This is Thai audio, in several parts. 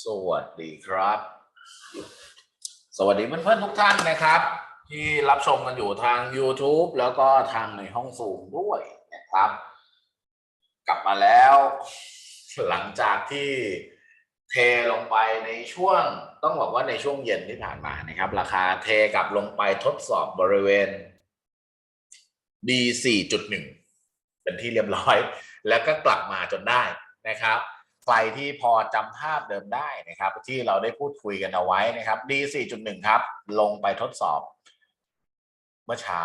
สวัสดีครับ สวัสดีเพื่อนๆทุกท่านนะครับ ที่รับชมกันอยู่ทาง YouTube แล้วก็ทางในห้องซูมด้วยนะครับ กลับมาแล้ว หลังจากที่เทลงไปในช่วง ต้องบอกว่าในช่วงเย็นที่ผ่านมานะครับ ราคาเทกลับลงไปทดสอบบริเวณ D 4.1 เป็นที่เรียบร้อย แล้วก็กลับมาจนได้นะครับ ใครที่พอจำภาพเดิมได้นะครับ ที่เราได้พูดคุยกันเอาไว้นะครับ D 4.1 ครับ ลงไปทดสอบ เมื่อเช้า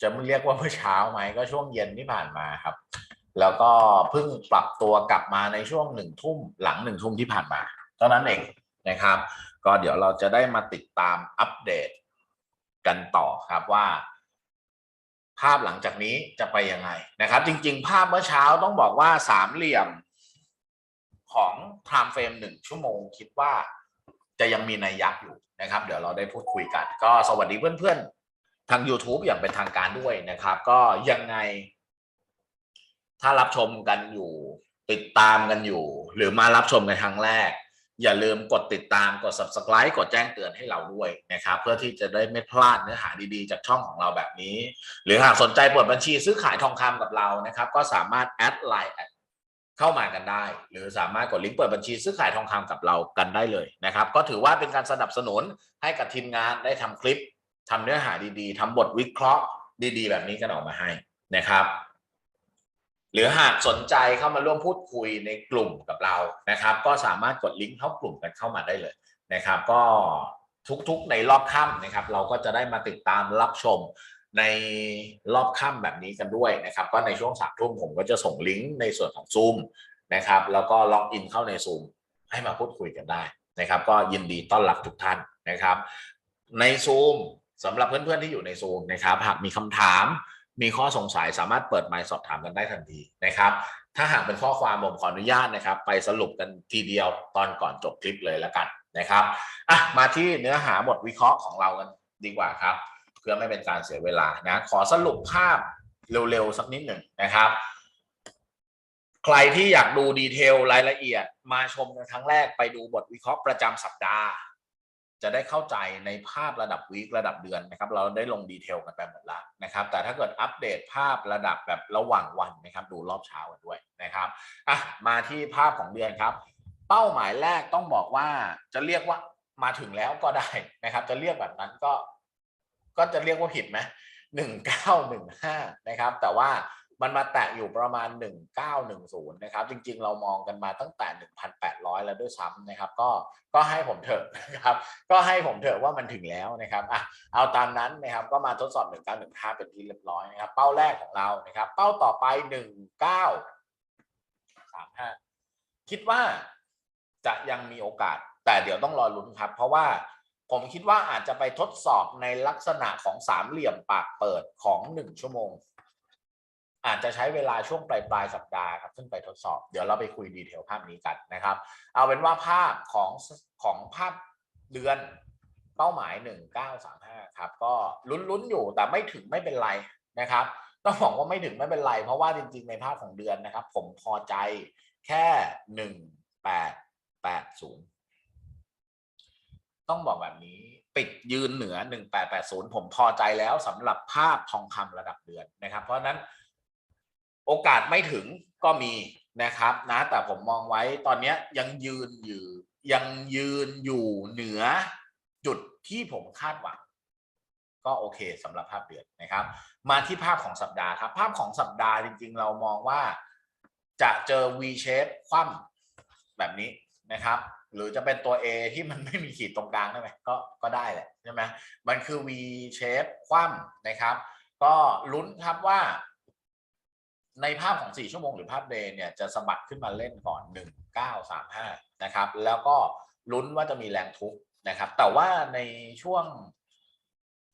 จะเรียกว่าเมื่อเช้าไหมก็ช่วงเย็นที่ผ่านมาครับ แล้วก็เพิ่งปรับตัวกลับมาในช่วงหนึ่งทุ่มหลังหนึ่งทุ่มที่ผ่านมาเท่านั้นเองนะครับ ก็เดี๋ยวเราจะได้มาติดตามอัปเดตกันต่อครับว่าภาพหลังจากนี้จะไปยังไงนะครับ จริง ๆ ภาพเมื่อเช้าต้องบอกว่าสามเหลี่ยม ของ time frame หนึ่งชั่วโมง คิดว่าจะยังมีนัยยะอยู่นะครับ เดี๋ยวเราได้พูดคุยกัน ก็สวัสดีเพื่อนๆ ทาง YouTube อย่างเป็นทางการด้วยนะครับ ก็ยังไง ถ้ารับชมกันอยู่ติดตามกันอยู่ หรือมารับชมกันครั้งแรก อย่าลืมกดติดตามกด subscribe กดแจ้งเตือนให้เราด้วยนะครับ เพื่อที่จะได้ไม่พลาดเนื้อหาดีๆ จากช่องของเราแบบนี้ หรือหากสนใจเปิดบัญชีซื้อขายทองคำกับเรานะครับ ก็สามารถแอดไลน์ เข้ามากันได้ หรือสามารถกดลิงก์เปิดบัญชีซื้อขายทองคำกับเรากันได้เลยนะครับ ก็ถือว่าเป็นการสนับสนุนให้กับทีมงานได้ทำคลิปทำเนื้อหาดีๆทำบทวิเคราะห์ดีๆ แบบนี้กันออกมาให้นะครับ หรือหากสนใจเข้ามาร่วมพูดคุยในกลุ่มกับเรานะครับ ก็สามารถกดลิงก์เข้ากลุ่มกันเข้ามาได้เลยนะครับ ก็ทุกๆในรอบค่ำนะครับ เราก็จะได้มาติดตามรับชม ในรอบค่ำแบบนี้กันด้วยนะครับ ก็ในช่วงสามทุ่มผมก็จะส่งลิงก์ในส่วนของ Zoom นะครับ แล้วก็ล็อกอินเข้าใน Zoom ให้มาพูดคุยกันได้นะครับ ก็ยินดีต้อนรับทุกท่านนะครับ ใน Zoom สำหรับเพื่อนๆที่อยู่ใน Zoom นะครับ หากมีคำถามมีข้อสงสัยสามารถเปิดไมค์สอบถามกันได้ทันทีนะครับ ถ้าหากเป็นข้อความผมขออนุญาตนะครับ ไปสรุปกันทีเดียวตอนก่อนจบคลิปเลยแล้วกันนะครับอะมาที่เนื้อหาบทวิเคราะห์ของเรากันดีกว่าครับ เพื่อไม่เป็นการเสียเวลานะขอสรุปภาพเร็วๆ สักนิดหนึ่งนะครับ ใครที่อยากดูดีเทลรายละเอียดมาชมกันครั้งแรกไปดูบทวิเคราะห์ประจำสัปดาห์ จะได้เข้าใจในภาพระดับวีคระดับเดือนนะครับ เราได้ลงดีเทลกันไปหมดแล้วนะครับ แต่ถ้าเกิดอัปเดตภาพระดับแบบระหว่างวันนะครับ ดูรอบเช้ากันด้วยนะครับอะมาที่ภาพของเดือนครับ เป้าหมายแรกต้องบอกว่าจะเรียกว่ามาถึงแล้วก็ได้นะครับ จะเรียกแบบนั้นก็ ก็จะเรียกว่าผิดไหมหนึ่งเก้าหนึ่งห้านะครับ แต่ว่ามันมาแตะอยู่ประมาณหนึ่งเก้าหนึ่งศูนย์นะครับ จริงๆ เรามองกันมาตั้งแต่หนึ่งพันแปดร้อยแล้วด้วยซ้ำนะครับ ก็ก็ให้ผมเถอะนะครับ ก็ให้ผมเถอะว่ามันถึงแล้วนะครับอะเอาตามนั้นนะครับ ก็มาทดสอบหนึ่งเก้าหนึ่งห้าเป็นที่เรียบร้อยนะครับ เป้าแรกของเรานะครับ เป้าต่อไปหนึ่งเก้าสามห้าคิดว่าจะยังมีโอกาส แต่เดี๋ยวต้องรอลุ้นครับ เพราะว่า ผมคิดว่าอาจจะไปทดสอบในลักษณะของสามเหลี่ยมปากเปิดของหนึ่งชั่วโมง อาจจะใช้เวลาช่วงปลายปลายสัปดาห์ครับขึ้นไปทดสอบ เดี๋ยวเราไปคุยดีเทลภาพนี้กันนะครับ เอาเป็นว่าภาพของของภาพเดือนเป้าหมาย 1935 ครับ ก็ลุ้นๆอยู่แต่ไม่ถึงไม่เป็นไรนะครับต้องบอกว่าไม่ถึงไม่เป็นไร เพราะว่าจริงๆในภาพของเดือนนะครับ ผมพอใจแค่ 1880 ต้องบอกแบบนี้ ปิดยืนเหนือ 1880 ผมพอใจแล้วสำหรับภาพทองคำระดับเดือนนะครับ เพราะนั้นโอกาสไม่ถึงก็มีนะครับนะแต่ผมมองไว้ตอนนี้ยยังยืนอยู่ยังยืนอยู่เหนือจุดที่ผมคาดหวัง ก็โอเคสำหรับภาพเดือนนะครับ มาที่ภาพของสัปดาห์ครับ ภาพของสัปดาห์จริง ๆ เรามองว่าจะเจอ V shape คว่ำแบบนี้นะครับ หรือจะเป็นตัว A ที่มันไม่มีขีดตรงกลางได้ไหมก็ก็ได้แหละใช่ไหมมันคือ V shape คว่ำนะครับ ก็ลุ้นครับว่า ในภาพของ 4 ชั่วโมงหรือภาพเดย์เนี่ยจะสะบัดขึ้นมาเล่นก่อน 1935 นะครับ แล้วก็ลุ้นว่าจะมีแรงทุบนะครับ แต่ว่าในช่วง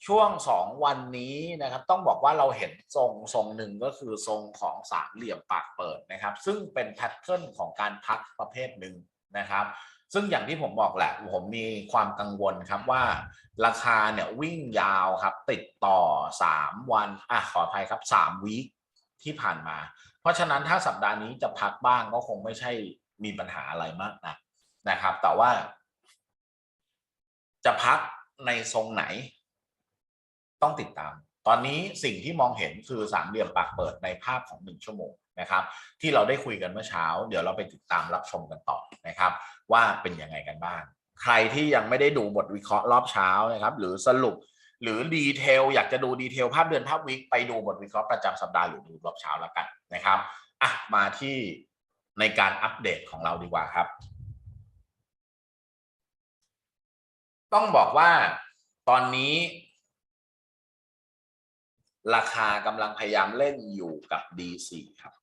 ช่วง 2 วันนี้นะครับ ต้องบอกว่าเราเห็นทรงทรงหนึ่งก็คือทรงของสามเหลี่ยมปากเปิดนะครับ ซึ่งเป็นแพทเทิร์นของการพักประเภทหนึ่งนะครับ ซึ่งอย่างที่ผมบอกแหละ ผมมีความกังวลครับว่า ราคาเนี่ยวิ่งยาวครับ ติดต่อ 3 วันอะขออภัยครับ3วีคที่ผ่านมา เพราะฉะนั้นถ้าสัปดาห์นี้จะพักบ้างก็คงไม่ใช่มีปัญหาอะไรมากนะนะครับ แต่ว่า จะพักในทรงไหน ต้องติดตาม ตอนนี้สิ่งที่มองเห็นคือสามเหลี่ยมปากเปิดในภาพของหนึ่งชั่วโมงนะครับ ที่เราได้คุยกันเมื่อเช้า เดี๋ยวเราไปติดตามรับชมกันต่อนะครับ ว่าเป็นยังไงกันบ้าง ใครที่ยังไม่ได้ดูบทวิเคราะห์รอบเช้านะครับ หรือสรุปหรือดีเทลอยากจะดูดีเทลภาพเดือนภาพวิกไปดูบทวิเคราะห์ประจำสัปดาห์หรือดูรอบเช้าแล้วกันนะครับอะมาที่ในการอัปเดตของเราดีกว่าครับ ต้องบอกว่าตอนนี้ ราคากำลังพยายามเล่นอยู่กับ D4 ครับ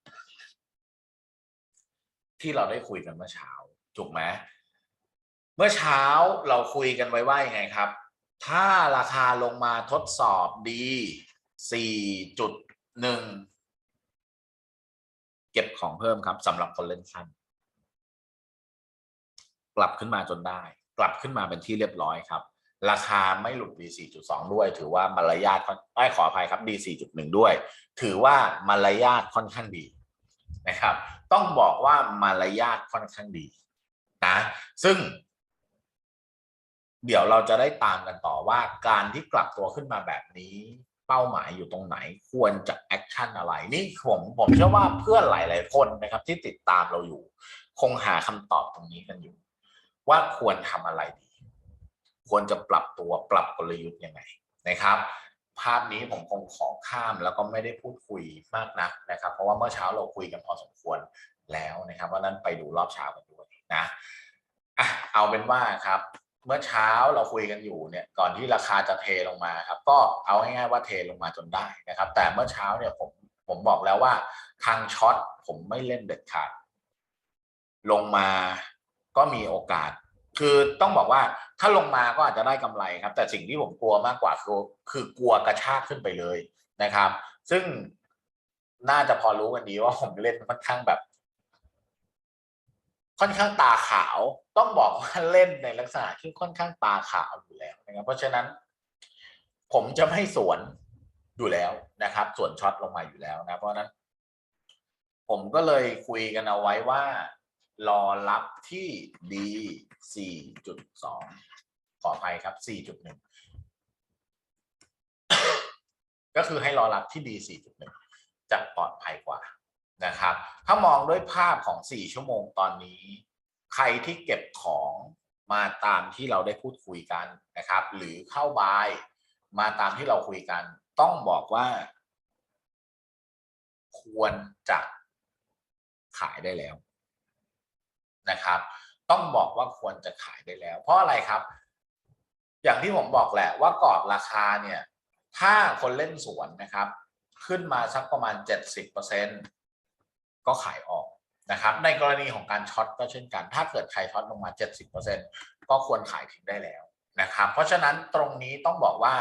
ที่เราได้คุยกันเมื่อเช้าถูกไหมเมื่อเช้าเราคุยกันไว้ว่ายังไงครับ ถ้าราคาลงมาทดสอบดี4.1เก็บของเพิ่มครับสำหรับคนเล่นสั้นกลับขึ้นมาจนได้ กลับขึ้นมาเป็นที่เรียบร้อยครับ ราคาไม่หลุด D 4.2 ด้วย ถือว่ามารยาทค่อนไอ้ขออภัยครับ D 4.1 ด้วย ถือว่ามารยาทค่อนข้างดีนะครับ ต้องบอกว่ามารยาทค่อนข้างดีนะซึ่ง เดี๋ยวเราจะได้ตามกันต่อว่าการที่กลับตัวขึ้นมาแบบนี้เป้าหมายอยู่ตรงไหนควรจะแอคชั่นอะไร นี่ผมผมเชื่อว่าเพื่อนหลาย ๆ คนนะครับที่ติดตามเราอยู่ คงหาคำตอบตรงนี้กันอยู่ ว่าควรทำอะไรดี ควรจะปรับตัวปรับกลยุทธ์ยังไงนะครับ ภาพนี้ผมคงขอข้ามแล้วก็ไม่ได้พูดคุยมากนักนะครับ เพราะว่าเมื่อเช้าเราคุยกันพอสมควรแล้วนะครับว่านั้นไปดูรอบเช้ากันด้วยนะอะเอาเป็นว่าครับเมื่อเช้าเราคุยกันอยู่เนี่ยก่อนที่ราคาจะเทลงมาครับ ก็เอาง่ายๆว่าเทลงมาจนได้นะครับ แต่เมื่อเช้าเนี่ยผมผมบอกแล้วว่าทางช็อตผมไม่เล่นเด็ดขาดลงมาก็มีโอกาส คือต้องบอกว่าถ้าลงมาก็อาจจะได้กำไรครับ แต่สิ่งที่ผมกลัวมากกว่าคือคือกลัวกระชากขึ้นไปเลยนะครับ ซึ่งน่าจะพอรู้กันดีว่าผมเล่นค่อนข้างแบบ ค่อนข้างตาขาว ต้องบอกว่าเล่นในลักษณะที่ค่อนข้างตาขาวอยู่แล้วนะครับ เพราะฉะนั้น ผมจะไม่สวนอยู่แล้วนะครับ ส่วนช็อตลงมาอยู่แล้วนะ เพราะนั้น ผมก็เลยคุยกันเอาไว้ว่า รอรับที่ D 4.2 ขออภัยครับ 4.1 ก็คือให้รอรับที่ D 4.1 จะปลอดภัยกว่านะครับ ถ้ามองด้วยภาพของ 4 ชั่วโมงตอนนี้ ใครที่เก็บของมาตามที่เราได้พูดคุยกันนะครับ หรือเข้าบายมาตามที่เราคุยกัน ต้องบอกว่า ควรจะขายได้แล้ว นะครับ ต้องบอกว่าควรจะขายได้แล้ว เพราะอะไรครับ อย่างที่ผมบอกแหละว่ากรอบราคาเนี่ย ถ้าคนเล่นสวนนะครับ ขึ้นมาสักประมาณ 70%ก็ขายออกนะครับ ในกรณีของการช็อตก็เช่นกัน ถ้าเกิดใครช็อตลงมา 70%ก็ควรขายทิ้งได้แล้วนะครับ เพราะฉะนั้นตรงนี้ต้องบอกว่า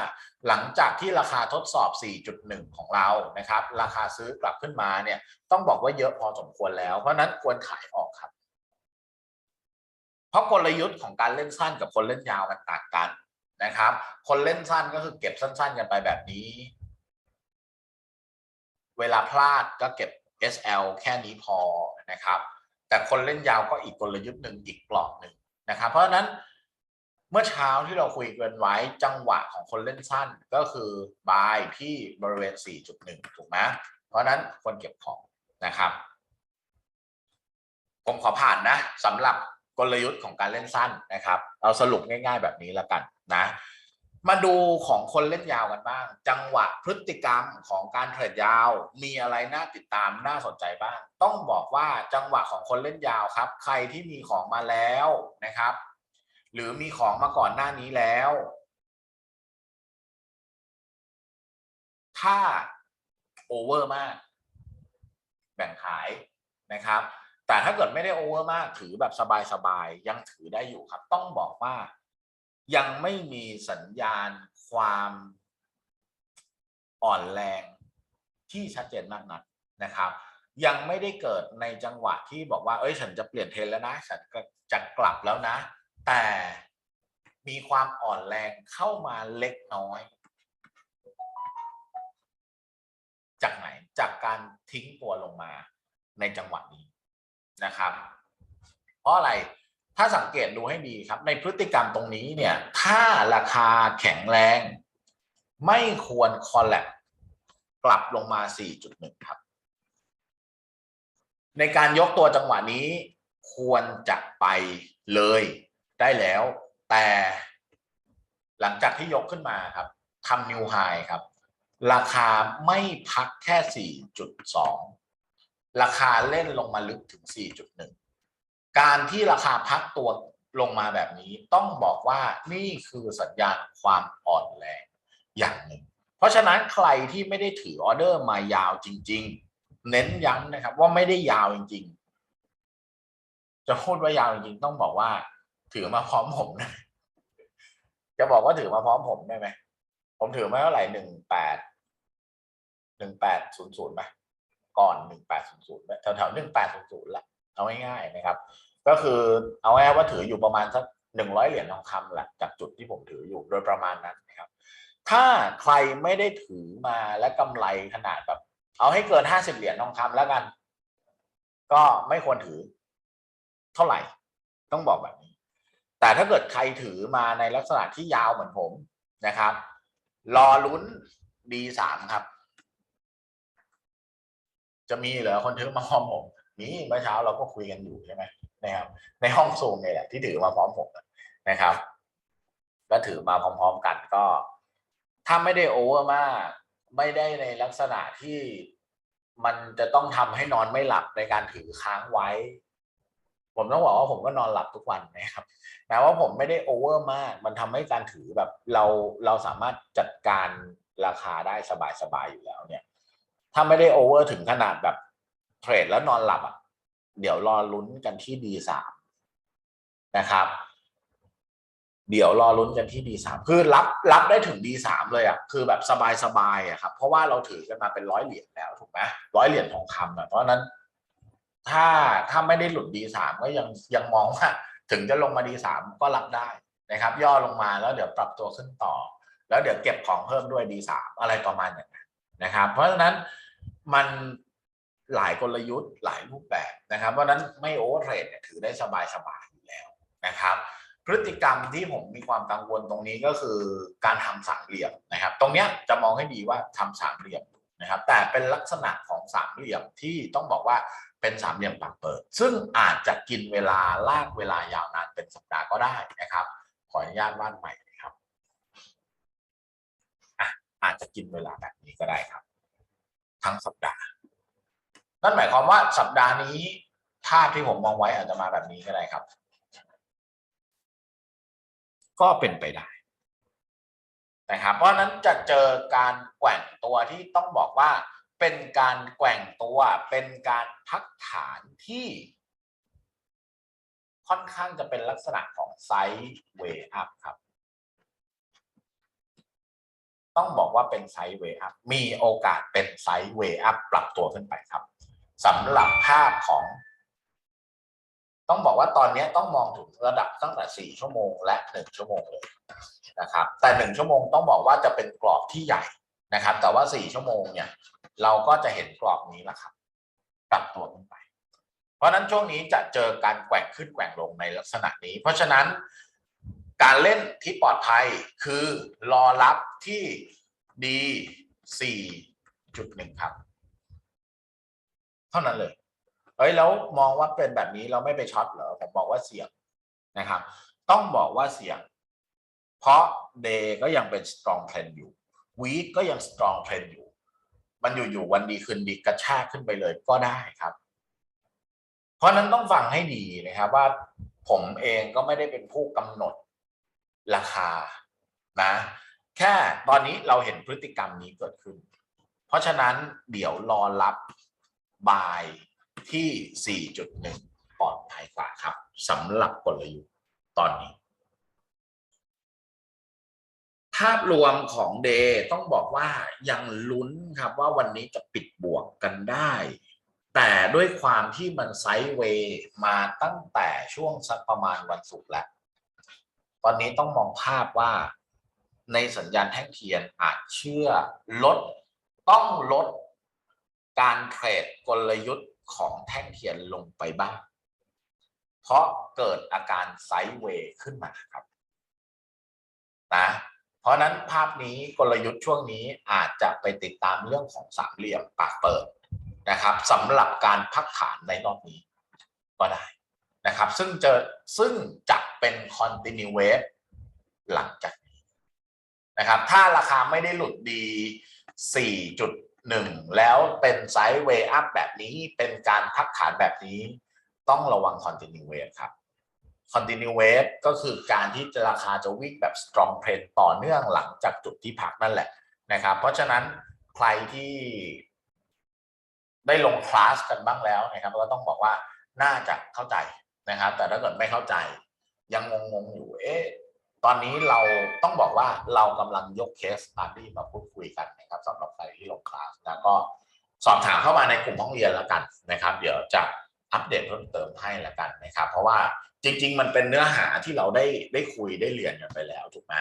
หลังจากที่ราคาทดสอบ 4.1 ของเรานะครับ ราคาซื้อกลับขึ้นมาเนี่ยต้องบอกว่าเยอะพอสมควรแล้ว เพราะฉะนั้นควรขายออกครับ เพราะกลยุทธ์ของการเล่นสั้นกับคนเล่นยาวมันต่างกันนะครับ คนเล่นสั้นก็คือเก็บสั้น ๆ กันไปแบบนี้ เวลาพลาดก็เก็บ SL แค่นี้พอนะครับ แต่คนเล่นยาวก็อีกกลยุทธ์หนึ่งอีกกรอบหนึ่งนะครับ เพราะฉะนั้นเมื่อเช้าที่เราคุยกันไว้จังหวะของคนเล่นสั้นก็คือบายที่บริเวณ 4.1 ถูกไหมเพราะนั้นควรเก็บของนะครับ ผมขอผ่านนะสำหรับ ลยุทธ์ของการเล่นสั้นนะครับเอาสรุปง่าย ๆ แบบนี้แล้วกันนะ มาดูของคนเล่นยาวกันบ้าง จังหวะพฤติกรรมของการเทรดยาว มีอะไรน่าติดตามน่าสนใจบ้าง ต้องบอกว่าจังหวะของคนเล่นยาวครับ ใครที่มีของมาแล้วนะครับ หรือมีของมาก่อนหน้านี้แล้ว ถ้าโอเวอร์มาก แบ่งขายนะครับ แต่ถ้าเกิดไม่ได้โอเวอร์มากถือแบบสบายๆยังถือได้อยู่ครับ ต้องบอกว่ายังไม่มีสัญญาณความอ่อนแรงที่ชัดเจนมากนักนะครับ ยังไม่ได้เกิดในจังหวะที่บอกว่า เอ้ยฉันจะเปลี่ยนเทรนแล้วนะฉันจะกลับแล้วนะ แต่มีความอ่อนแรงเข้ามาเล็กน้อย จากไหนจากการทิ้งตัวลงมาในจังหวะนี้ นะครับ เพราะอะไรถ้าสังเกตดูให้ดีครับ ในพฤติกรรมตรงนี้เนี่ย ถ้าราคาแข็งแรง ไม่ควรคอลแลบกลับลงมา 4.1 ครับ ในการยกตัวจังหวะนี้ควรจะไปเลยได้แล้ว แต่หลังจากที่ยกขึ้นมาครับทำนิวไฮครับ ราคาไม่พักแค่ 4.2 ราคาเล่นลงมาลึกถึง 4.1 การที่ราคาพักตัวลงมาแบบนี้ต้องบอกว่านี่คือสัญญาณความอ่อนแรงอย่างหนึ่ง เพราะฉะนั้นใครที่ไม่ได้ถือออเดอร์มายาวจริง ๆ เน้นย้ำนะครับว่าไม่ได้ยาวจริง ๆ จะพูดว่ายาวจริงๆต้องบอกว่า ถือมาพร้อมผมนะจะบอกว่าถือมาพร้อมผมได้ไหมผมถือมาเท่าไหร่หนึ่งแปดหนึ่งแปดศูนย์ศูนย์ไหม ก่อนหนึ่งแปดศูนย์ศูนย์แถวๆหนึ่งแปดศูนย์ศูนย์ละเอาง่ายๆนะครับ ก็คือเอาง่ายว่าถืออยู่ประมาณสักหนึ่งร้อยเหรียญทองคำแหละจากจุดที่ผมถืออยู่โดยประมาณนั้นนะครับ ถ้าใครไม่ได้ถือมาและกำไรขนาดแบบ เอาให้เกินห้าสิบเหรียญทองคำแล้วกัน ก็ไม่ควรถือเท่าไหร่ต้องบอกแบบนี้ แต่ถ้าเกิดใครถือมาในลักษณะที่ยาวเหมือนผมนะครับ รอลุ้น D3 ครับ จะมีเหรอคนถือมาพร้อมผมนี่เมื่อเช้าเราก็คุยกันอยู่ใช่ไหมนะครับ ในห้องซูมเนี่ยแหละที่ถือมาพร้อมผมนะครับก็ถือมาพร้อม ๆกันก็ ถ้าไม่ได้โอเวอร์มากไม่ได้ในลักษณะที่มันจะต้องทำให้นอนไม่หลับในการถือค้างไว้ ผมต้องบอกว่าผมก็นอนหลับทุกวันนะครับแต่ว่าผมไม่ได้โอเวอร์มาก มันทำให้การถือแบบเราเราสามารถจัดการราคาได้สบายๆอยู่แล้วเนี่ย ถ้าไม่ได้โอเวอร์ถึงขนาดแบบเทรดแล้วนอนหลับอะ เดี๋ยวรอลุ้นกันที่ D3 นะครับ เดี๋ยวรอลุ้นกันที่ D3 คือรับรับได้ถึง D3 เลยอะคือแบบสบายๆอะครับเพราะว่าเราถือกันมาเป็นร้อยเหรียญแล้วถูกไหมร้อยเหรียญทองคำอะเพราะนั้น ถ้าถ้าไม่ได้หลุด D3 ก็ยังยังมองว่า ถึงจะลงมา D3 ก็รับได้นะครับ ย่อลงมาแล้วเดี๋ยวปรับตัวขึ้นต่อ แล้วเดี๋ยวเก็บของเพิ่มด้วย D3 อะไรประมาณอย่างนั้นนะครับ เพราะฉะนั้น มันหลายกลยุทธ์หลายรูปแบบนะครับ เพราะนั้นไม่โอเวอร์เทรดเนี่ยถือได้สบายๆอยู่แล้วนะครับ พฤติกรรมที่ผมมีความกังวลตรงนี้ก็คือการทำสามเหลี่ยมนะครับ ตรงเนี้ยจะมองให้ดีว่าทำสามเหลี่ยมนะครับ แต่เป็นลักษณะของสามเหลี่ยมที่ต้องบอกว่าเป็นสามเหลี่ยมปากเปิด ซึ่งอาจจะกินเวลาลากเวลายาวนานเป็นสัปดาห์ก็ได้นะครับ ขออนุญาตวาดใหม่นะครับอะอาจจะกินเวลาแบบนี้ก็ได้ครับ ทั้งสัปดาห์ นั่นหมายความว่าสัปดาห์นี้ภาพที่ผมมองไว้อาจจะมาแบบนี้ก็ได้ครับ ก็เป็นไปได้นะครับเพราะฉะนั้นจะเจอการแกว่งตัวที่ต้องบอกว่าเป็นการแกว่งตัวเป็นการพักฐานที่ ค่อนข้างจะเป็นลักษณะของไซด์เวย์อัพครับ ต้องบอกว่าเป็นไซด์เวย์อัพมีโอกาสเป็นไซด์เวย์อัพปรับตัวขึ้นไปครับสำหรับภาพของ ต้องบอกว่าตอนนี้ต้องมองถึงระดับตั้งแต่ 4 ชั่วโมงและ 1 ชั่วโมงเลยนะครับ แต่ 1 ชั่วโมงต้องบอกว่าจะเป็นกรอบที่ใหญ่นะครับ แต่ว่า 4 ชั่วโมงเนี่ย เราก็จะเห็นกรอบนี้แหละครับปรับตัวขึ้นไป เพราะฉะนั้นช่วงนี้จะเจอการแกว่งขึ้นแกว่งลงในลักษณะนี้ เพราะฉะนั้น การเล่นที่ปลอดภัยคือรอรับที่ดี4.1ครับ เท่านั้นเลยเฮ้ยแล้วมองว่าเป็นแบบนี้เราไม่ไปช็อตเหรอผมบอกว่าเสี่ยงนะครับ ต้องบอกว่าเสี่ยง เพราะเดย์ก็ยังเป็น strong trend อยู่วีคก็ยัง strong trend อยู่ มันอยู่ๆวันดีคืนดีกระชากขึ้นไปเลยก็ได้ครับ เพราะนั้นต้องฟังให้ดีนะครับว่าผมเองก็ไม่ได้เป็นผู้กำหนด ราคานะแค่ตอนนี้เราเห็นพฤติกรรมนี้เกิดขึ้น เพราะฉะนั้นเดี๋ยวรอรับบายที่ 4.1 ปลอดภัยกว่าครับสำหรับกลยุทธ์ตอนนี้ ภาพรวมของเดย์ต้องบอกว่ายังลุ้นครับว่าวันนี้จะปิดบวกกันได้ แต่ด้วยความที่มันไซด์เวย์มาตั้งแต่ช่วงสักประมาณวันศุกร์แล้ว ตอนนี้ต้องมองภาพว่าในสัญญาณแท่งเทียนอาจเชื่อลดต้องลดการเทรดกลยุทธ์ของแท่งเทียนลงไปบ้าง เพราะเกิดอาการไซด์เวย์ขึ้นมาครับนะเพราะนั้นภาพนี้กลยุทธ์ช่วงนี้อาจจะไปติดตามเรื่องของสามเหลี่ยมปากเปิดนะครับสำหรับการพักฐานในรอบนี้ก็ได้ นะครับ ซึ่งจะซึ่งจะเป็น continuous หลังจากนี้นะครับ ถ้าราคาไม่ได้หลุดดี 4.1 แล้วเป็นไซด์เวย์อัพแบบนี้เป็นการพักฐานแบบนี้ ต้องระวัง continuous ครับ continuous ก็คือการที่ราคาจะวิ่งแบบ strong trend ต่อเนื่องหลังจากจุดที่พักนั่นแหละนะครับ เพราะฉะนั้นใครที่ได้ลงคลาสกันบ้างแล้วนะครับก็ต้องบอกว่าน่าจะเข้าใจ นะครับ แต่ถ้าเกิดไม่เข้าใจ ยังงงๆอยู่เอ๊ะตอนนี้เราต้องบอกว่าเรากำลังยกเคสสตาร์ดี้มาพูดคุยกันนะครับสำหรับใครที่ลงคลาสแล้วก็สอบถามเข้ามาในกลุ่มห้องเรียนแล้วกันนะครับ เดี๋ยวจะอัปเดตเพิ่มเติมให้แล้วกันนะครับ เพราะว่าจริง ๆ มันเป็นเนื้อหาที่เราได้ได้คุยได้เรียนกันไปแล้วถูกไหม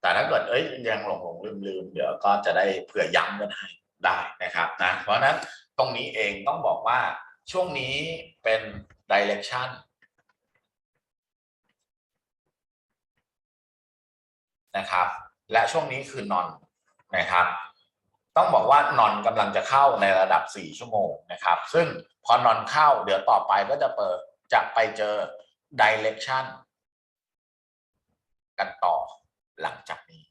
แต่ถ้าเกิดเอ้ยยังหลงหลงลืมลืมเดี๋ยวก็จะได้เผื่อย้ำกันให้ได้นะครับนะเพราะนั้นตรงนี้เองต้องบอกว่าช่วงนี้เป็น direction น นะครับ และช่วงนี้คือนอนนะครับ ต้องบอกว่านอนกำลังจะเข้าในระดับ 4 ชั่วโมงนะครับ ซึ่งพอนอนเข้าเดี๋ยวต่อไปก็จะเปิดจะไปเจอ direction กันต่อหลังจากนี้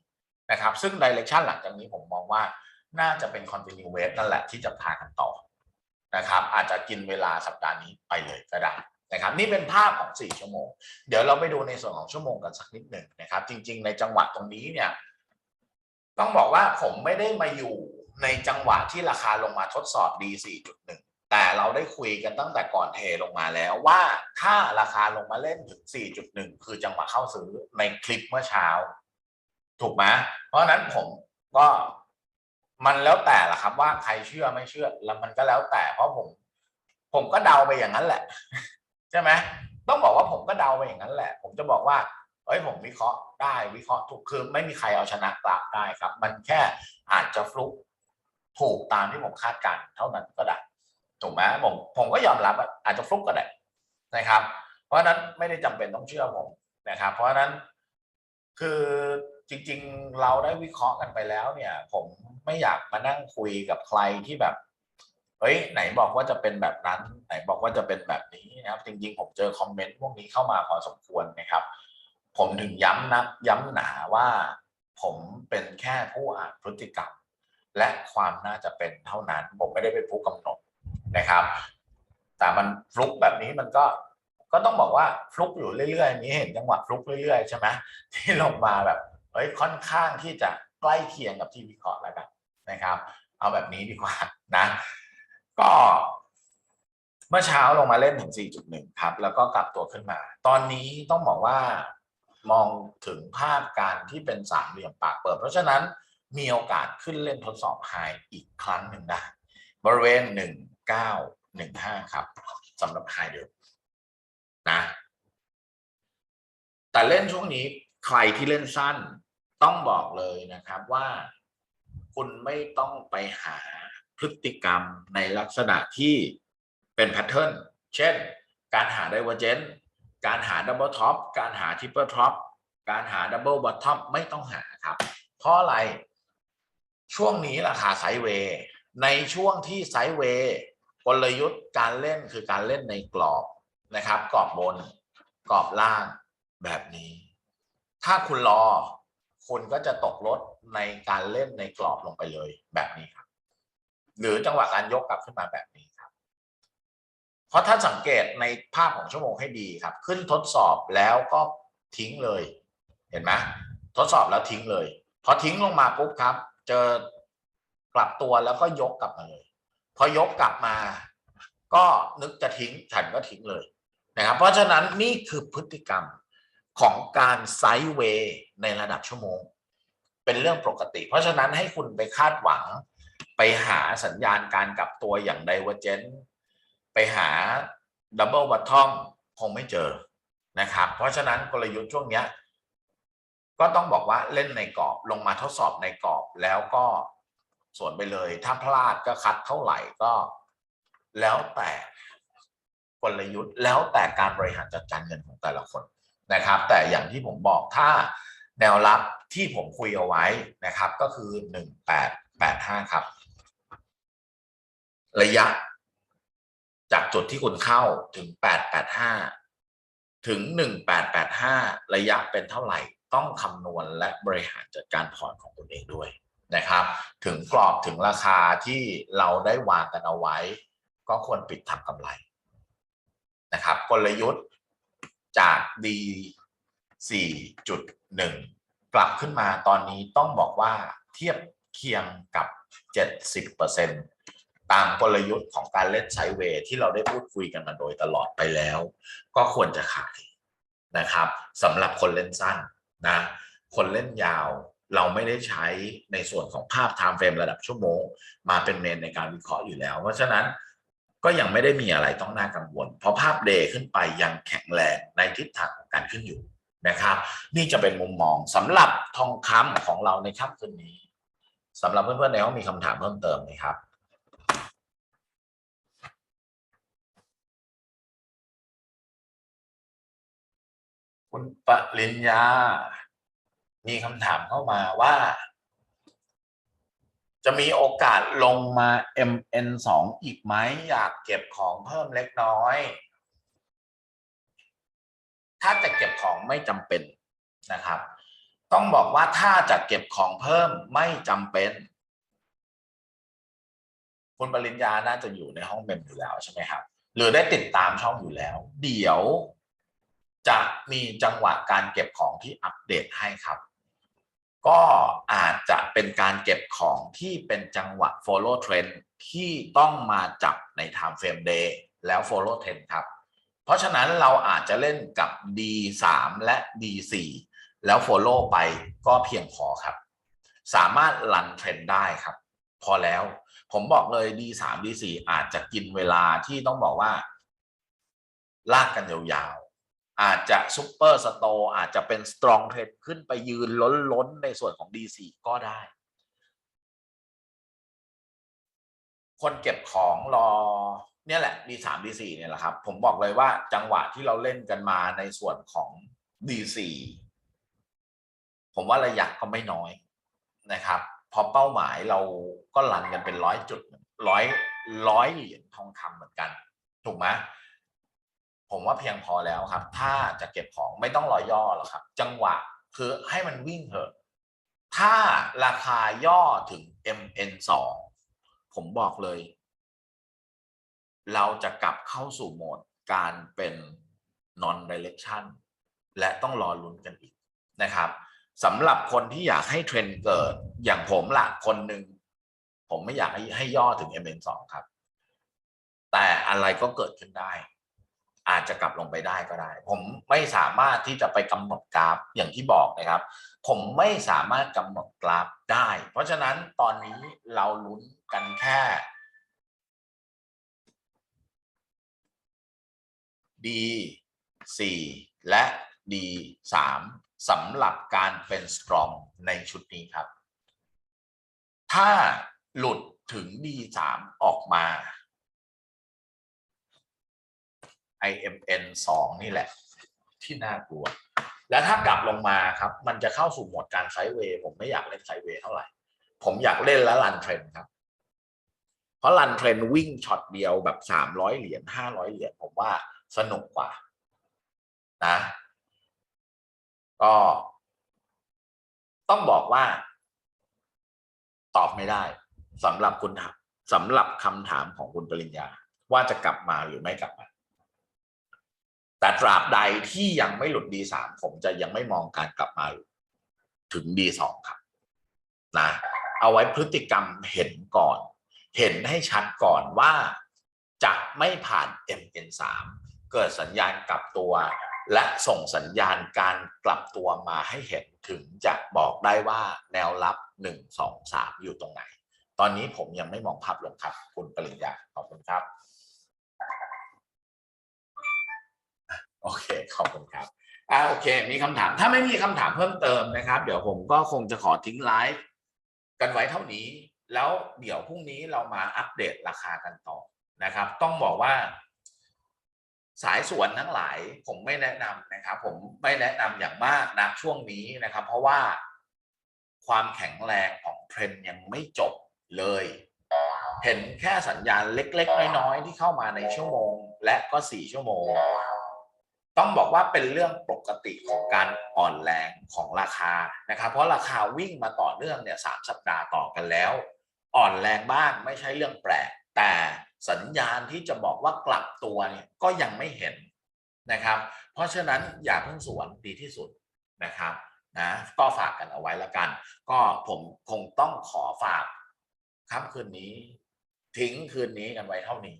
นะครับ ซึ่ง direction หลังจากนี้ผมมองว่าน่าจะเป็น continuous นั่นแหละที่จะพากันต่อนะครับ อาจจะกินเวลาสัปดาห์นี้ไปเลยก็ได้ นะครับนี่เป็นภาพของ 4 ชั่วโมง เดี๋ยวเราไปดูในส่วนของชั่วโมงกันสักนิดหนึ่งนะครับ จริง ๆ ในจังหวะตรงนี้เนี่ยต้องบอกว่าผมไม่ได้มาอยู่ในจังหวะที่ราคาลงมาทดสอบดี 4.1 แต่เราได้คุยกันตั้งแต่ก่อนเทลงมาแล้วว่าถ้าราคาลงมาเล่นถึง 4.1 คือจังหวะเข้าซื้อในคลิปเมื่อเช้า ถูกไหมเพราะนั้นผมก็มันแล้วแต่ละครับว่าใครเชื่อไม่เชื่อ แล้วมันก็แล้วแต่เพราะผม ผมก็เดาไปอย่างนั้นแหละ ใช่ไหมต้องบอกว่าผมก็เดาไปอย่างนั้นแหละ ผมจะบอกว่าเฮ้ยผมวิเคราะห์ได้วิเคราะห์ถูกคือไม่มีใครเอาชนะกลับได้ครับ มันแค่อาจจะฟลุกถูกตามที่ผมคาดการเท่านั้นก็ได้ถูกไหมผมผมก็ยอมรับว่าอาจจะฟลุกก็ได้นะครับ เพราะฉะนั้นไม่ได้จำเป็นต้องเชื่อผมนะครับ เพราะฉะนั้นคือจริง ๆ เราได้วิเคราะห์กันไปแล้วเนี่ย ผมไม่อยากมานั่งคุยกับใครที่แบบ เฮ้ยไหนบอกว่าจะเป็นแบบนั้น ไหนบอกว่าจะเป็นแบบนี้นะครับจริงๆ ผมเจอคอมเมนต์พวกนี้เข้ามาพอสมควรนะครับ ผมถึงย้ำนักย้ำหนาว่าผมเป็นแค่ผู้อ่านพฤติกรรม และความน่าจะเป็นเท่านั้น ผมไม่ได้เป็นผู้กำหนดนะครับ แต่มันฟลุกแบบนี้มันก็ก็ต้องบอกว่าฟลุกอยู่เรื่อยๆนี้เห็นจังหวะฟลุกเรื่อยๆใช่ไหมที่ลงมาแบบเฮ้ยค่อนข้างที่จะใกล้เคียงกับที่วิเคราะห์แล้วกันนะครับ เอาแบบนี้ดีกว่านะ ก็เมื่อเช้าลงมาเล่นถึง 4.1 ครับ แล้วก็กลับตัวขึ้นมา ตอนนี้ต้องบอกว่ามองถึงภาพการที่เป็นสามเหลี่ยมปากเปิด เพราะฉะนั้นมีโอกาสขึ้นเล่นทดสอบไฮอีกครั้งหนึ่งได้ บริเวณ 1915 ครับสำหรับไฮเดิมนะ แต่เล่นช่วงนี้ใครที่เล่นสั้นต้องบอกเลยนะครับว่า คุณไม่ต้องไปหา พฤติกรรมในลักษณะที่เป็นแพทเทิร์นเช่น การหา d i เวอร์เจนการหาดับเบิลท็อปการหาทริปเปิลท็อปการหาดับเบิลบอททอมไม่ต้องหาครับ เพราะอะไร ช่วงนี้ราคาไซด์เวย์ในช่วงที่ไซด์เวย์กลยุทธ์การเล่นคือการเล่นในกรอบนะครับ กรอบบน กรอบล่างแบบนี้ ถ้าคุณรอ คุณก็จะตกรถในการเล่นในกรอบลงไปเลยแบบนี้ครับ หรือจังหวะการยกกลับขึ้นมาแบบนี้ครับ เพราะถ้าสังเกตในภาพของชั่วโมงให้ดีครับ ขึ้นทดสอบแล้วก็ทิ้งเลย เห็นไหมทดสอบแล้วทิ้งเลยพอทิ้งลงมาปุ๊บครับ เจอกลับตัวแล้วก็ยกกลับมาเลย พอยกกลับมา ก็นึกจะทิ้งฉันก็ทิ้งเลยนะครับ เพราะฉะนั้นนี่คือพฤติกรรมของการไซด์เวย์ในระดับชั่วโมง เป็นเรื่องปกติ เพราะฉะนั้นให้คุณไปคาดหวัง ไปหาสัญญาณการกลับตัวอย่าง Divergent ไปหา Double Bottom คงไม่เจอนะครับ เพราะฉะนั้นกลยุทธ์ช่วงนี้ก็ต้องบอกว่าเล่นในกรอบลงมาทดสอบในกรอบแล้วก็ส่วนไปเลย ถ้าพลาดก็คัดเท่าไหร่ก็แล้วแต่กลยุทธ์แล้วแต่การบริหารจัดการเงินของแต่ละคนนะครับ แต่อย่างที่ผมบอกถ้าแนวรับที่ผมคุยเอาไว้นะครับ ก็คือ 1885 ครับ ระยะ จากจุดที่คุณเข้าถึง 885 ถึง 1885 ระยะเป็นเท่าไหร่ต้องคำนวณและบริหารจัดการพอร์ตของตนเองด้วยนะครับ ถึงกรอบถึงราคาที่เราได้วางกันเอาไว้ ก็ควรปิดทำกำไรนะครับกลยุทธ์จาก D 4.1 กลับขึ้นมาตอนนี้ต้องบอกว่าเทียบเคียงกับ 70% ตามกลยุทธ์ของการเล่นไซเวที่เราได้พูดคุยกันมาโดยตลอดไปแล้ว ก็ควรจะขายนะครับสำหรับคนเล่นสั้นนะคนเล่นยาวเราไม่ได้ใช้ในส่วนของภาพ time frame ระดับชั่วโมง มาเป็นเมนในการวิเคราะห์อยู่แล้ว เพราะฉะนั้นก็ยังไม่ได้มีอะไรต้องน่ากังวล เพราะภาพเดย์ขึ้นไปยังแข็งแรงในทิศทางของการขึ้นอยู่นะครับ นี่จะเป็นมุมมองสำหรับทองคำของเราในค่ำคืนนี้สำหรับเพื่อนๆในห้องมีคำถามเพิ่มเติมไหมครับ คุณปริญญา มีคำถามเข้ามาว่า จะมีโอกาสลงมา MN 2 อีกไหมอยากเก็บของเพิ่มเล็กน้อย ถ้าจะเก็บของไม่จำเป็นนะครับ ต้องบอกว่าถ้าจะเก็บของเพิ่มไม่จำเป็น คุณปริญญาน่าจะอยู่ในห้องเมมอยู่แล้วใช่ไหมครับ หรือได้ติดตามช่องอยู่แล้ว เดี๋ยว จะมีจังหวะการเก็บของที่อัปเดตให้ครับ ก็อาจจะเป็นการเก็บของที่เป็นจังหวะ follow trend ที่ต้องมาจับใน time frame day แล้ว follow trend ครับ เพราะฉะนั้นเราอาจจะเล่นกับ D3 และ D4 แล้ว follow ไปก็เพียงพอครับ สามารถรันเทรนได้ครับ พอแล้วผมบอกเลย D3 D4 อาจจะกินเวลาที่ต้องบอกว่า ลากกันยาว อาจจะซุปเปอร์สโตอาจจะเป็นสตรองเทรดขึ้นไปยืนล้นๆ ในส่วนของ D4 ก็ได้ คนเก็บของรอเนี่ยแหละ D3 D4 เนี่ยแหละครับ ผมบอกเลยว่าจังหวะที่เราเล่นกันมาในส่วนของ D4 ผมว่าระยะก็ไม่น้อยนะครับเพอเป้าหมายเราก็รันกันเป็นร้อยจุดร้อยร้อยเหรียญทองคำเหมือนกัน ถูกไหม ผมว่าเพียงพอแล้วครับ ถ้าจะเก็บของไม่ต้องรอย่อหรอกครับ จังหวะคือให้มันวิ่งเถอะ ถ้าราคาย่อถึง MN 2 ผมบอกเลย เราจะกลับเข้าสู่โหมดการเป็น non direction และต้องรอลุ้นกันอีกนะครับสำหรับคนที่อยากให้เทรนเกิดอย่างผมละคนหนึ่งผมไม่อยากให้ให้ย่อถึง MN 2 ครับ แต่อะไรก็เกิดขึ้นได้ อาจจะกลับลงไปได้ก็ได้ ผมไม่สามารถที่จะไปกำหนดกราฟอย่างที่บอกนะครับ ผมไม่สามารถกำหนดกราฟได้ เพราะฉะนั้นตอนนี้เราลุ้นกันแค่ D 4 และ D 3 สำหรับการเป็น strong ในชุดนี้ครับ ถ้าหลุดถึง D 3 ออกมา IMN 2 นี่แหละ ที่น่ากลัว แล้วถ้ากลับลงมาครับ มันจะเข้าสู่โหมดการไซด์เวย์ผมไม่อยากเล่นไซด์เวย์เท่าไหร่ ผมอยากเล่นแล้วรันเทรนครับ เพราะรันเทรนวิ่งช็อตเดียวแบบ300เหรียญ500เหรียญผมว่าสนุกกว่า นะ ก็ต้องบอกว่า ตอบไม่ได้สำหรับคุณสำหรับคำถามของคุณปริญญา ว่าจะกลับมาหรือไม่กลับมา แต่ตราบใดที่ยังไม่หลุด D3 ผมจะยังไม่มองการกลับมาถึง D2 ครับนะเอาไว้พฤติกรรมเห็นก่อน เห็นให้ชัดก่อนว่าจะไม่ผ่าน MN3 เกิดสัญญาณกลับตัว และส่งสัญญาณการกลับตัวมาให้เห็นถึงจะบอกได้ว่าแนวรับ 1 2 3 อยู่ตรงไหน ตอนนี้ผมยังไม่มองภาพลงครับ คุณปริญญาขอบคุณครับ โอเคขอบคุณครับอ่าโอเค มีคำถาม ถ้าไม่มีคำถามเพิ่มเติมนะครับ เดี๋ยวผมก็คงจะขอทิ้งไลฟ์กันไว้เท่านี้ แล้วเดี๋ยวพรุ่งนี้เรามาอัปเดตราคากันต่อนะครับ ต้องบอกว่า สายสวนทั้งหลาย ผมไม่แนะนำนะครับ ผมไม่แนะนำอย่างมากนะช่วงนี้นะครับ เพราะว่าความแข็งแรงของเทรนยังไม่จบเลย เห็นแค่สัญญาณเล็ก ๆ น้อย ๆ ที่เข้ามาในชั่วโมง และก็สี่ชั่วโมง ต้องบอกว่าเป็นเรื่องปกติของการอ่อนแรงของราคานะครับ เพราะราคาวิ่งมาต่อเนื่องเนี่ยสามสัปดาห์ต่อกันแล้ว อ่อนแรงบ้างไม่ใช่เรื่องแปลก แต่สัญญาณที่จะบอกว่ากลับตัวเนี่ยก็ยังไม่เห็นนะครับ เพราะฉะนั้นอย่าเพิ่งสวนดีที่สุดนะครับนะก็ฝากกันเอาไว้ละกัน ก็ผมคงต้องขอฝากค่ำคืนนี้ ทิ้งคืนนี้กันไว้เท่านี้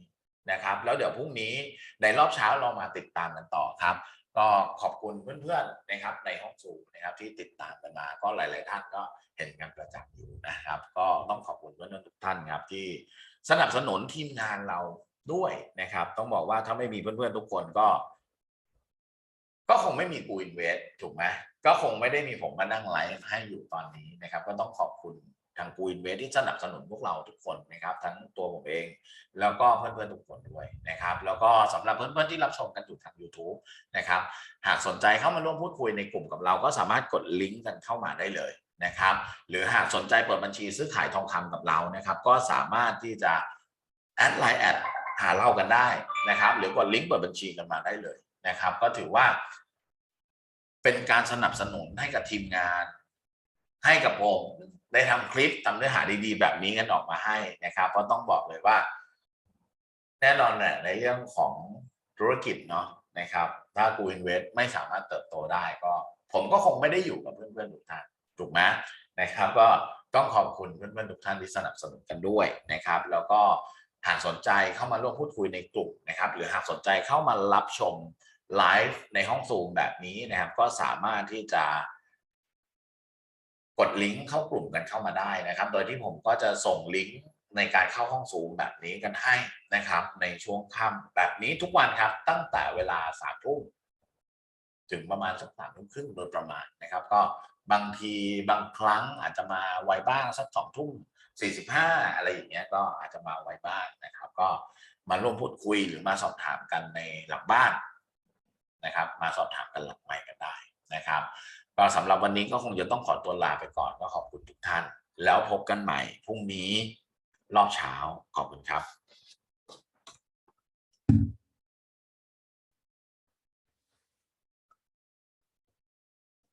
นะครับ แล้วเดี๋ยวพรุ่งนี้ในรอบเช้าเรามาติดตามกันต่อครับ ก็ขอบคุณเพื่อนๆนะครับ ในห้องสูงนะครับที่ติดตามกันมา ก็หลาย ๆ ท่านก็เห็นกันประจักษ์อยู่นะครับ ก็ต้องขอบคุณเพื่อนๆทุกท่านครับ ที่สนับสนุนทีมงานเราด้วยนะครับ ต้องบอกว่าถ้าไม่มีเพื่อนๆทุกคนก็ ก็คงไม่มีกูอินเวสถูกไหมก็คงไม่ได้มีผมมานั่งไลฟ์ให้อยู่ตอนนี้นะครับ ก็ต้องขอบคุณ ทางกูอินเวสที่สนับสนุนพวกเราทุกคนนะครับ ทั้งตัวผมเอง แล้วก็เพื่อนๆทุกคนด้วยนะครับ แล้วก็สำหรับเพื่อนๆที่รับชมกันอยู่ทาง YouTube นะครับ หากสนใจเข้ามาร่วมพูดคุยในกลุ่มกับเราก็สามารถกดลิงก์กันเข้ามาได้เลยนะครับ หรือหากสนใจเปิดบัญชีซื้อขายทองคำกับเรานะครับ ก็สามารถที่จะแอดไลน์แอดหาเรากันได้นะครับ หรือกดลิงก์เปิดบัญชีกันมาได้เลยนะครับ ก็ถือว่า เป็นการสนับสนุนให้กับทีมงาน ให้กับผม ได้ทำคลิปทำเนื้อหาดีๆ แบบนี้กันออกมาให้นะครับ เพราะต้องบอกเลยว่า แน่นอนเนี่ยในเรื่องของธุรกิจเนาะนะครับ ถ้ากูอินเวสไม่สามารถเติบโตได้ก็ ผมก็คงไม่ได้อยู่กับเพื่อนๆทุกท่านถูกไหมนะครับ ก็ต้องขอบคุณเพื่อนๆทุกท่านที่สนับสนุนกันด้วยนะครับ แล้วก็หากสนใจเข้ามาร่วมพูดคุยในกลุ่มนะครับ หรือหากสนใจเข้ามารับชมไลฟ์ในห้องซูมแบบนี้นะครับ ก็สามารถที่จะ กดลิงก์เข้ากลุ่มกันเข้ามาได้นะครับ โดยที่ผมก็จะส่งลิงก์ในการเข้าห้องซูมแบบนี้กันให้นะครับ ในช่วงค่ำแบบนี้ทุกวันครับ ตั้งแต่เวลาสามทุ่มถึงประมาณสักสามทุ่มครึ่งโดยประมาณนะครับ ก็บางทีบางครั้งอาจจะมาไวบ้างสักสองทุ่มสี่สิบห้าอะไรอย่างเงี้ยก็อาจจะมาไวบ้างนะครับ ก็มาร่วมพูดคุยหรือมาสอบถามกันในหลังบ้านนะครับ มาสอบถามกันหลังไมค์กันได้นะครับ ก็สำหรับวันนี้ก็คงจะต้องขอตัวลาไปก่อนก็ขอบคุณทุกท่าน แล้วพบกันใหม่พรุ่งนี้รอบเช้าขอบคุณครับ